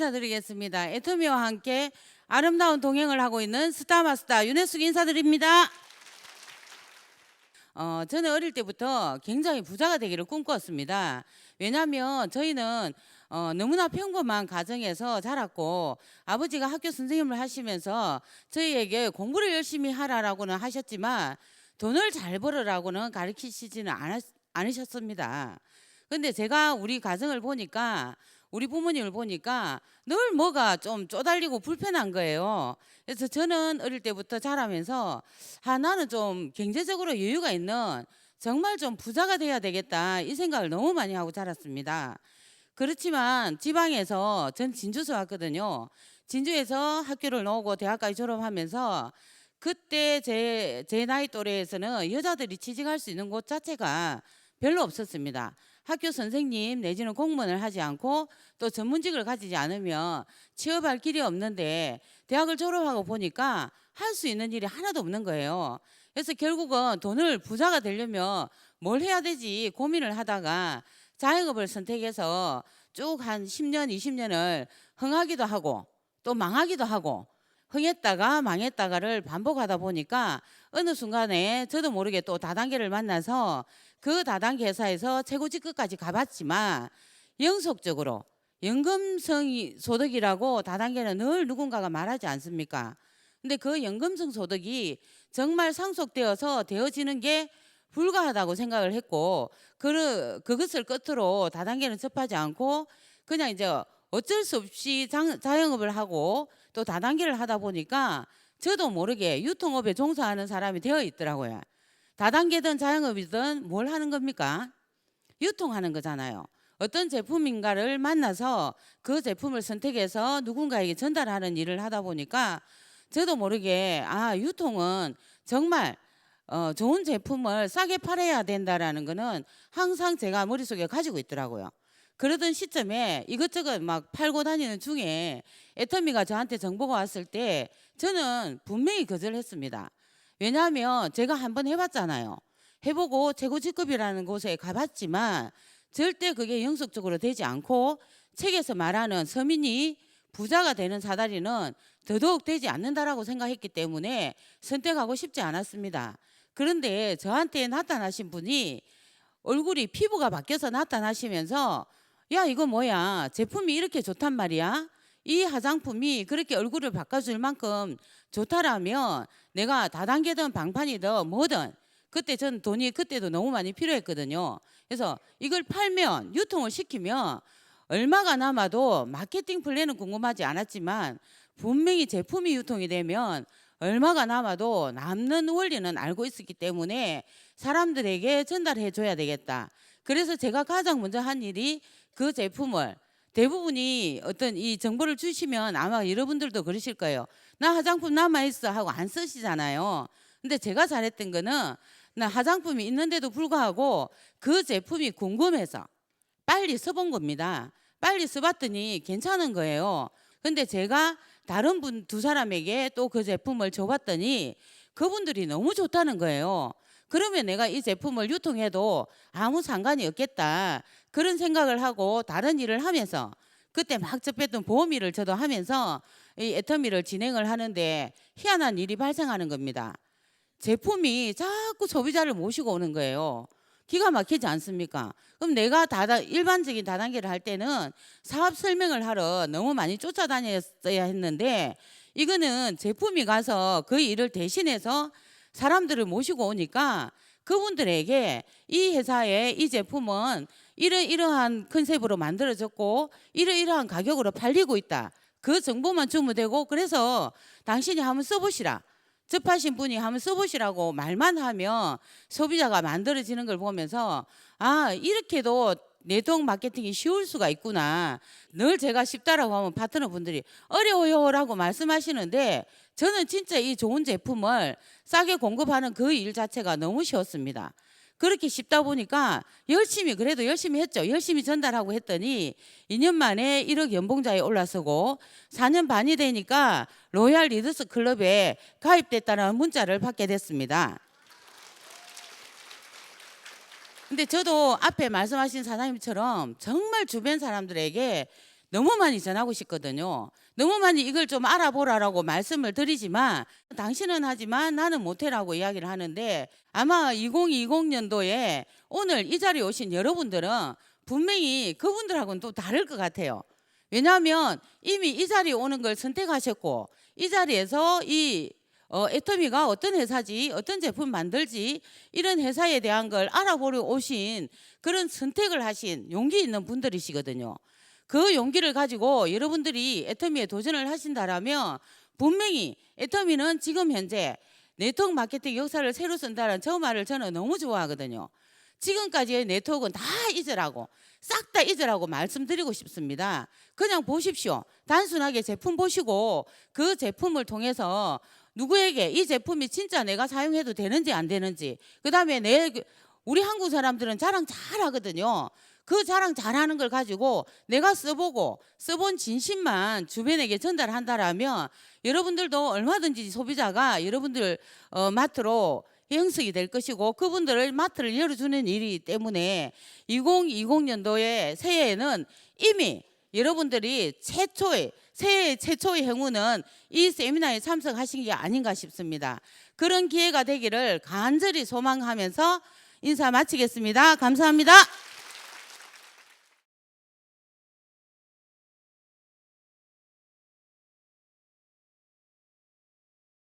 인사드리겠습니다. 애터미와 함께 아름다운 동행을 하고 있는 스타마스터 윤혜숙 인사드립니다. 어, 저는 어릴 때부터 굉장히 부자가 되기를 꿈꿨습니다. 왜냐하면 저희는 어, 너무나 평범한 가정에서 자랐고 아버지가 학교 선생님을 하시면서 저희에게 공부를 열심히 하라라고는 하셨지만 돈을 잘 벌으라고는 가르치시지는 않으셨습니다. 근데 제가 우리 가정을 보니까 우리 부모님을 보니까 늘 뭐가 좀 쪼달리고 불편한 거예요. 그래서 저는 어릴 때부터 자라면서 아 나는 좀 경제적으로 여유가 있는 정말 좀 부자가 돼야 되겠다 이 생각을 너무 많이 하고 자랐습니다. 그렇지만 지방에서 전 진주에서 왔거든요. 진주에서 학교를 나오고 대학까지 졸업하면서 그때 제, 제 나이 또래에서는 여자들이 취직할 수 있는 곳 자체가 별로 없었습니다. 학교 선생님 내지는 공무원을 하지 않고 또 전문직을 가지지 않으면 취업할 길이 없는데 대학을 졸업하고 보니까 할 수 있는 일이 하나도 없는 거예요. 그래서 결국은 돈을 부자가 되려면 뭘 해야 되지 고민을 하다가 자영업을 선택해서 쭉 한 10년, 20년을 흥하기도 하고 또 망하기도 하고 흥했다가 망했다가를 반복하다 보니까 어느 순간에 저도 모르게 또 다단계를 만나서 그 다단계 회사에서 최고 직급까지 가봤지만 영속적으로 연금성 소득이라고 다단계는 늘 누군가가 말하지 않습니까? 근데 그 연금성 소득이 정말 상속되어서 되어지는 게 불가하다고 생각을 했고 그 그것을 끝으로 다단계는 접하지 않고 그냥 이제 어쩔 수 없이 장, 자영업을 하고 또 다단계를 하다 보니까 저도 모르게 유통업에 종사하는 사람이 되어 있더라고요. 다단계든 자영업이든 뭘 하는 겁니까? 유통하는 거잖아요. 어떤 제품인가를 만나서 그 제품을 선택해서 누군가에게 전달하는 일을 하다 보니까 저도 모르게 아 유통은 정말 어, 좋은 제품을 싸게 팔아야 된다라는 거는 항상 제가 머릿속에 가지고 있더라고요. 그러던 시점에 이것저것 막 팔고 다니는 중에 애터미가 저한테 정보가 왔을 때 저는 분명히 거절했습니다. 왜냐하면 제가 한번 해봤잖아요. 해보고 최고 직급이라는 곳에 가봤지만 절대 그게 영속적으로 되지 않고 책에서 말하는 서민이 부자가 되는 사다리는 더더욱 되지 않는다라고 생각했기 때문에 선택하고 싶지 않았습니다. 그런데 저한테 나타나신 분이 얼굴이 피부가 바뀌어서 나타나시면서 야 이거 뭐야? 제품이 이렇게 좋단 말이야? 이 화장품이 그렇게 얼굴을 바꿔줄 만큼 좋다라면 내가 다단계든 방판이든 뭐든 그때 전 돈이 그때도 너무 많이 필요했거든요. 그래서 이걸 팔면 유통을 시키면 얼마가 남아도 마케팅 플랜은 궁금하지 않았지만 분명히 제품이 유통이 되면 얼마가 남아도 남는 원리는 알고 있었기 때문에 사람들에게 전달해 줘야 되겠다. 그래서 제가 가장 먼저 한 일이 그 제품을 대부분이 어떤 이 정보를 주시면 아마 여러분들도 그러실 거예요. 나 화장품 남아 있어 하고 안 쓰시잖아요. 근데 제가 잘했던 거는 나 화장품이 있는데도 불구하고 그 제품이 궁금해서 빨리 써본 겁니다. 빨리 써봤더니 괜찮은 거예요. 근데 제가 다른 분 두 사람에게 또 그 제품을 줘봤더니 그분들이 너무 좋다는 거예요. 그러면 내가 이 제품을 유통해도 아무 상관이 없겠다. 그런 생각을 하고 다른 일을 하면서 그때 막 접했던 보험 일을 저도 하면서 이 애터미를 진행을 하는데 희한한 일이 발생하는 겁니다. 제품이 자꾸 소비자를 모시고 오는 거예요. 기가 막히지 않습니까? 그럼 내가 다다 일반적인 다단계를 할 때는 사업 설명을 하러 너무 많이 쫓아다녔어야 했는데 이거는 제품이 가서 그 일을 대신해서 사람들을 모시고 오니까 그분들에게 이 회사의 이 제품은 이러 이러한 컨셉으로 만들어졌고 이러 이러한 가격으로 팔리고 있다. 그 정보만 주면 되고 그래서 당신이 한번 써보시라. 접하신 분이 한번 써보시라고 말만 하면 소비자가 만들어지는 걸 보면서 아 이렇게도 내동 마케팅이 쉬울 수가 있구나. 늘 제가 쉽다라고 하면 파트너 분들이 어려워요라고 말씀하시는데 저는 진짜 이 좋은 제품을 싸게 공급하는 그 일 자체가 너무 쉬웠습니다. 그렇게 쉽다 보니까 열심히 그래도 열심히 했죠. 열심히 전달하고 했더니 2년 만에 1억 연봉자에 올라서고 4년 반이 되니까 로얄 리더스 클럽에 가입됐다는 문자를 받게 됐습니다. 근데 저도 앞에 말씀하신 사장님처럼 정말 주변 사람들에게 너무 많이 전하고 싶거든요. 너무 많이 이걸 좀 알아보라라고 말씀을 드리지만 당신은 하지만 나는 못해라고 이야기를 하는데 아마 2020년도에 오늘 이 자리에 오신 여러분들은 분명히 그분들하고는 또 다를 것 같아요. 왜냐하면 이미 이 자리에 오는 걸 선택하셨고 이 자리에서 이 어, 애터미가 어떤 회사지, 어떤 제품 만들지 이런 회사에 대한 걸 알아보려 오신 그런 선택을 하신 용기 있는 분들이시거든요. 그 용기를 가지고 여러분들이 애터미에 도전을 하신다라면 분명히 애터미는 지금 현재 네트워크 마케팅 역사를 새로 쓴다는 저 말을 저는 너무 좋아하거든요. 지금까지의 네트워크는 다 잊으라고 싹 다 잊으라고 말씀드리고 싶습니다. 그냥 보십시오. 단순하게 제품 보시고 그 제품을 통해서 누구에게 이 제품이 진짜 내가 사용해도 되는지 안 되는지 그다음에 내 우리 한국 사람들은 자랑 잘 하거든요. 그 자랑 잘하는 걸 가지고 내가 써보고 써본 진심만 주변에게 전달한다라면 여러분들도 얼마든지 소비자가 여러분들 어, 마트로 형성이 될 것이고 그분들을 마트를 열어주는 일이기 때문에 2020년도에 새해에는 이미 여러분들이 최초의 새해 최초의 행운은 이 세미나에 참석하신 게 아닌가 싶습니다. 그런 기회가 되기를 간절히 소망하면서 인사 마치겠습니다. 감사합니다.